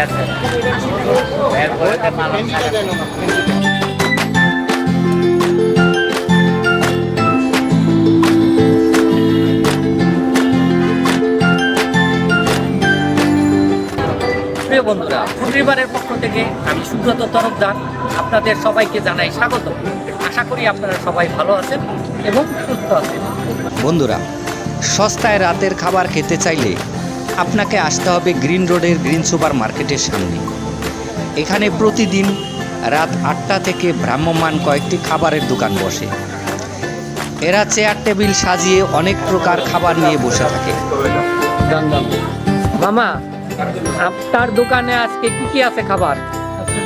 প্রিয় বন্ধুরা পরিবারের পক্ষ থেকে আমি সুব্রত তরফদার আপনাদের সবাইকে জানাই স্বাগত। আশা করি আপনারা সবাই ভালো আছেন এবং সুস্থ আছেন। বন্ধুরা, সস্তায় রাতের খাবার খেতে চাইলে আপনাকে আসতে হবে গ্রিন রোডের গ্রিন সুপার মার্কেটের সামনে। এখানে প্রতিদিন রাত আটটা থেকে ভ্রাম্যমান কয়েকটি খাবারের দোকান বসে। এরা চেয়ার টেবিল সাজিয়ে অনেক প্রকার খাবার নিয়ে বসে থাকে। মামা আপনার দোকানে আজকে কি কি আছে খাবার?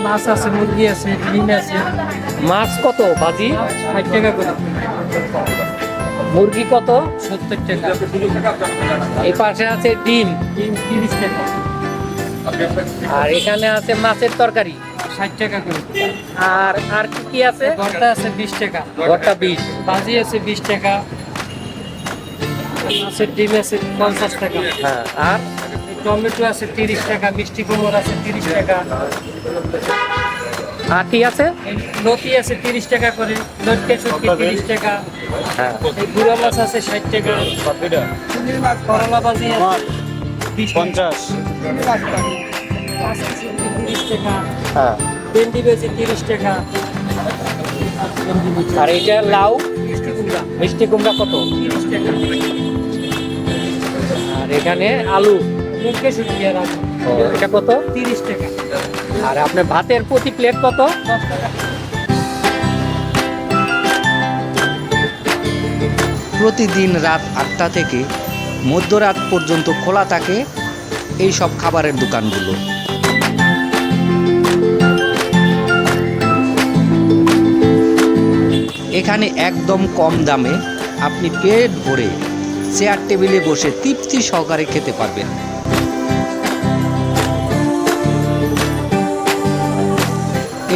মাছ আছে মুরগি আছে ডিম আছে। মাছ কত বাজি ষাট টাকা করে। মুরগি কত? সত্তর টাকা। এই পাশে আছে ডিম। ডিম তিরিশ টাকা। আর এখানে আছে মাছের তরকারি। ষাট টাকা করে। আর আর কি কি আছে? ভর্তা আছে বিশ টাকা। ঘরটা বিশ। ভাজি আছে বিশ টাকা। মাছের ডিম আছে পঞ্চাশ টাকা। হ্যাঁ আর? টমেটো আছে তিরিশ টাকা মিষ্টি কুমড় আছে তিরিশ টাকা। কি আছে? এই আছে তিরিশ টাকা করে লটকে শুটকি তিরিশ টাকা। হ্যাঁ। গুড়া মাছ আছে ষাট টাকা। করলা ভাজি আছে বিশ পঞ্চাশ। তিরিশ টাকা। হ্যাঁ। ভেন্ডি বেশি তিরিশ টাকা। আর এটা লাউ? মিষ্টি কুমড়া। মিষ্টি কুমড়া কত? তিরিশ টাকা। আর এখানে আলু? লটকে শুটকি আর এটা কত? তিরিশ টাকা। আর আপনার ভাতের প্রতি প্লেট কত? প্রতিদিন রাত আটটা থেকে মধ্যরাত পর্যন্ত খোলা থাকে এই সব খাবারের দোকানগুলো। এখানে একদম কম দামে আপনি পেট ভরে চেয়ার টেবিলে বসে তৃপ্তি সহকারে খেতে পারবেন।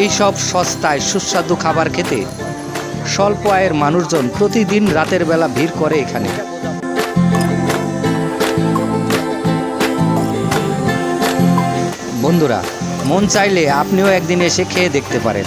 এই সব সস্তায় সুস্বাদু খাবার খেতে স্বল্প আয়ের মানুষজন প্রতিদিন রাতের বেলা ভিড় করে এখানে। বন্ধুরা, মন চাইলে আপনিও একদিন এসে খেয়ে দেখতে পারেন।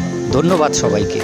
ধন্যবাদ সবাইকে।